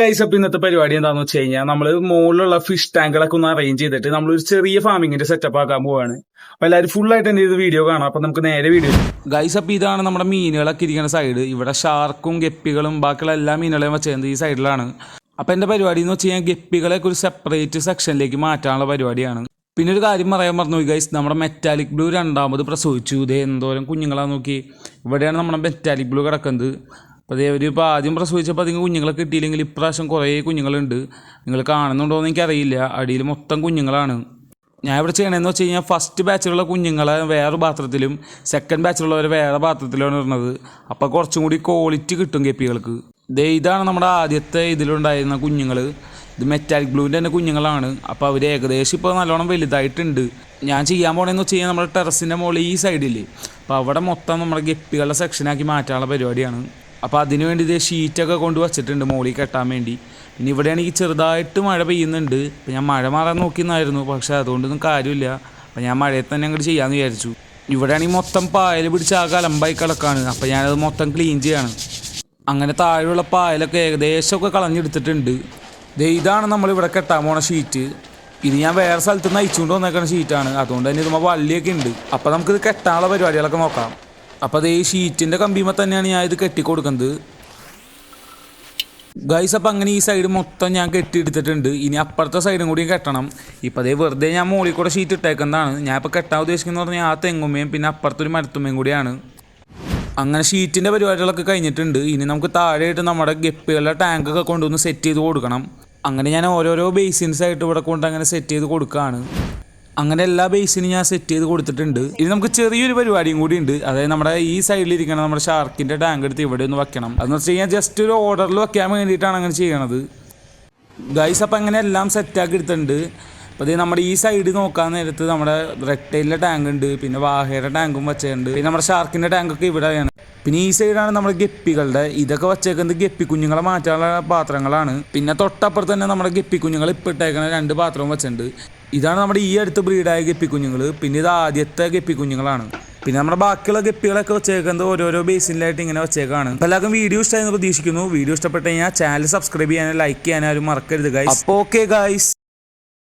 Guys അപ്പൊ ഇന്നത്തെ പരിപാടി എന്താണെന്ന് വെച്ച് കഴിഞ്ഞാൽ നമ്മൾ മുകളിലുള്ള ഫിഷ് ടാങ്കുകളൊക്കെ ഒന്ന് അറേഞ്ച് ചെയ്തിട്ട് നമ്മൾ ഒരു ചെറിയ ഫാമിങ്ങിന്റെ സെറ്റപ്പ് ആക്കാൻ പോവാണ്. അപ്പൊ എല്ലാവരും ഫുൾ ആയിട്ട് എന്റെ ഇത് വീഡിയോ കാണാം. അപ്പൊ നമുക്ക് നേരെ വീഡിയോ ഗൈസ് അപ്പൊ ഇതാണ് നമ്മുടെ മീനുകളൊക്കെ ഇരിക്കുന്ന സൈഡ് ഇവിടെ ഷാർക്കും ഗപ്പികളും ബാക്കിയുള്ള എല്ലാ മീനുകളെയും വെച്ചത് ഈ സൈഡിലാണ് അപ്പൊ എന്റെ പരിപാടി എന്ന് വെച്ച് കഴിഞ്ഞാൽ ഗപ്പികളെയൊക്കെ ഒരു സെപ്പറേറ്റ് സെക്ഷനിലേക്ക് മാറ്റാനുള്ള പരിപാടിയാണ്. പിന്നെ ഒരു കാര്യം പറയാൻ മറന്നു ഗൈസ് നമ്മുടെ മെറ്റാലിക് ബ്ലൂ രണ്ടാമത് പ്രസവിച്ചു. ഇതേ എന്തോരം കുഞ്ഞുങ്ങളാണ് നോക്കി ഇവിടെയാണ് നമ്മുടെ മെറ്റാലിക് ബ്ലൂ കിടക്കുന്നത്. അപ്പോൾ അതേ ഇപ്പോൾ ആദ്യം പ്രസവിച്ചപ്പോൾ അതിന് കുഞ്ഞുങ്ങളെ കിട്ടിയില്ലെങ്കിൽ ഇപ്രാവശ്യം കുറേ കുഞ്ഞുങ്ങളുണ്ട്. നിങ്ങൾ കാണുന്നുണ്ടോ എന്ന് എനിക്കറിയില്ല. അടിയിൽ മൊത്തം കുഞ്ഞുങ്ങളാണ്. ഞാൻ ഇവിടെ ചെയ്യണമെന്ന് വെച്ച് കഴിഞ്ഞാൽ ഫസ്റ്റ് ബാച്ചിലുള്ള കുഞ്ഞുങ്ങളെ വേറെ പാത്രത്തിലും സെക്കൻഡ് ബാച്ചിലുള്ളവരെ വേറെ പാത്രത്തിലാണ് ഇടുന്നത്. അപ്പോൾ കുറച്ചും കൂടി ക്വാളിറ്റി കിട്ടും കെപ്പികൾക്ക് ദേ ഇതാണ് നമ്മുടെ ആദ്യത്തെ ഇതിലുണ്ടായിരുന്ന കുഞ്ഞുങ്ങൾ ഇത് മെറ്റാലിക് ബ്ലൂവിന്റെ തന്നെ കുഞ്ഞുങ്ങളാണ്. അപ്പോൾ അവർ ഏകദേശം ഇപ്പോൾ നല്ലോണം വലുതായിട്ടുണ്ട്. ഞാൻ ചെയ്യാൻ പോകണമെന്ന് വെച്ച് കഴിഞ്ഞാൽ നമ്മുടെ ടെറസിന്റെ മുകളിൽ ഈ സൈഡിൽ അപ്പോൾ അവിടെ മൊത്തം നമ്മുടെ ഗപ്പികളുടെ സെക്ഷനാക്കി മാറ്റാനുള്ള പരിപാടിയാണ്. അപ്പോൾ അതിന് വേണ്ടി ഇതേ ഷീറ്റൊക്കെ കൊണ്ട് വച്ചിട്ടുണ്ട് മുകളിൽ കെട്ടാൻ വേണ്ടി. പിന്നെ ഇവിടെയാണെങ്കിൽ ചെറുതായിട്ട് മഴ പെയ്യുന്നുണ്ട്. അപ്പോൾ ഞാൻ മഴ മാറാൻ നോക്കിയെന്നായിരുന്നു പക്ഷേ അതുകൊണ്ടൊന്നും കാര്യമില്ല. അപ്പോൾ ഞാൻ മഴയത്ത് തന്നെ അങ്ങോട്ട് ചെയ്യാമെന്ന് വിചാരിച്ചു. ഇവിടെയാണെങ്കിൽ മൊത്തം പായൽ പിടിച്ച് ആ കലമ്പായി കിടക്കാണ്. അപ്പോൾ ഞാനത് മൊത്തം ക്ലീൻ ചെയ്യാണ്. അങ്ങനെ താഴെയുള്ള പായലൊക്കെ ഏകദേശമൊക്കെ കളഞ്ഞെടുത്തിട്ടുണ്ട്. ദേ ഇതാണ് നമ്മൾ ഇവിടെ കെട്ടാൻ പോണ ഷീറ്റ് ഇത് ഞാൻ വേറെ സ്ഥലത്ത് നിന്ന് അയച്ചുകൊണ്ട് വന്നേക്കുന്ന ഷീറ്റാണ് അതുകൊണ്ട് തന്നെ ഇതുമ്പോൾ വള്ളിയൊക്കെ ഉണ്ട്. അപ്പോൾ നമുക്കിത് കെട്ടാനുള്ള പരിപാടികളൊക്കെ നോക്കാം. അപ്പോൾ അത് ഈ ഷീറ്റിന്റെ കമ്പിമ തന്നെയാണ് ഞാൻ ഇത് കെട്ടി കൊടുക്കുന്നത് ഗൈസ് അപ്പം അങ്ങനെ ഈ സൈഡ് മൊത്തം ഞാൻ കെട്ടി കെട്ടിയെടുത്തിട്ടുണ്ട്. ഇനി അപ്പുറത്തെ സൈഡും കൂടി കെട്ടണം. ഇപ്പം അതേ വെറുതെ ഞാൻ മുകളിൽ കൂടെ ഷീറ്റ് ഇട്ടേക്കുന്നതാണ്. ഞാൻ ഇപ്പോൾ കെട്ടാൻ ഉദ്ദേശിക്കുന്നത് പറഞ്ഞാൽ ആ തെങ്ങുമ്മയും പിന്നെ അപ്പുറത്തൊരു മരത്തുമ്മയും കൂടിയാണ്. അങ്ങനെ ഷീറ്റിന്റെ പരിപാടികളൊക്കെ കഴിഞ്ഞിട്ടുണ്ട്. ഇനി നമുക്ക് താഴെയായിട്ട് നമ്മുടെ ഗപ്പികളുടെ ടാങ്കൊക്കെ കൊണ്ടുവന്ന് സെറ്റ് ചെയ്ത് കൊടുക്കണം. അങ്ങനെ ഞാൻ ഓരോരോ ബേസിൻസ് ആയിട്ട് ഇവിടെ കൊണ്ട് അങ്ങനെ സെറ്റ് ചെയ്ത് കൊടുക്കുകയാണ് അങ്ങനെ എല്ലാ ബേസിനും ഞാൻ സെറ്റ് ചെയ്ത് കൊടുത്തിട്ടുണ്ട്. ഇനി നമുക്ക് ചെറിയൊരു പരിപാടിയും കൂടി ഉണ്ട് അതായത് നമ്മുടെ ഈ സൈഡിൽ ഇരിക്കണം നമ്മുടെ ഷാർക്കിന്റെ ടാങ്ക് എടുത്ത് ഇവിടെ ഒന്ന് വെക്കണം. അതെന്ന് വെച്ച് കഴിഞ്ഞാൽ ജസ്റ്റ് ഒരു ഓർഡറിൽ വെക്കാൻ വേണ്ടിയിട്ടാണ് അങ്ങനെ ചെയ്യണത്. ഗൈസ് അപ്പം അങ്ങനെ എല്ലാം സെറ്റാക്കി എടുത്തിട്ടുണ്ട്. അപ്പോൾ ഇത് നമ്മുടെ ഈ സൈഡ് നോക്കാൻ നേരത്ത് നമ്മുടെ റെക്ടൈലിന്റെ ടാങ്ക് ഉണ്ട് പിന്നെ വാഹയുടെ ടാങ്കും വെച്ചിട്ടുണ്ട്. പിന്നെ നമ്മുടെ ഷാർക്കിന്റെ ടാങ്കൊക്കെ ഇവിടെയാണ് പിന്നെ ഈ സൈഡാണ് നമ്മുടെ ഗപ്പികളുടെ. ഇതൊക്കെ വെച്ചേക്കുന്നത് ഗപ്പി കുഞ്ഞുങ്ങളെ മാറ്റാനുള്ള പാത്രങ്ങളാണ്. പിന്നെ തൊട്ടപ്പുറത്ത് തന്നെ നമ്മുടെ ഗപ്പി കുഞ്ഞുങ്ങൾ ഇപ്പം ഇട്ടേക്കുന്ന രണ്ട് പാത്രവും വെച്ചിട്ടുണ്ട്. ഇതാണ് നമ്മുടെ ഈ അടുത്ത് ബ്രീഡായ ഗപ്പി കുഞ്ഞുങ്ങൾ പിന്നെ ഇത് ആദ്യത്തെ ഗപ്പി കുഞ്ഞുങ്ങളാണ് പിന്നെ നമ്മുടെ ബാക്കിയുള്ള ഗപ്പികളൊക്കെ വെച്ചേക്കുന്നത് ഓരോരോ ബേസിലായിട്ട് ഇങ്ങനെ വെച്ചേക്കാണ്. എല്ലാവർക്കും വീഡിയോ ഇഷ്ടമായെന്ന് പ്രതീക്ഷിക്കുന്നു. വീഡിയോ ഇഷ്ടപ്പെട്ട് കഴിഞ്ഞാൽ ചാനൽ സബ്സ്ക്രൈബ് ചെയ്യാനും ലൈക്ക് ചെയ്യാനും മറക്കരുത് ഗൈസ് അപ്പോൾ ഓക്കെ ഗൈസ്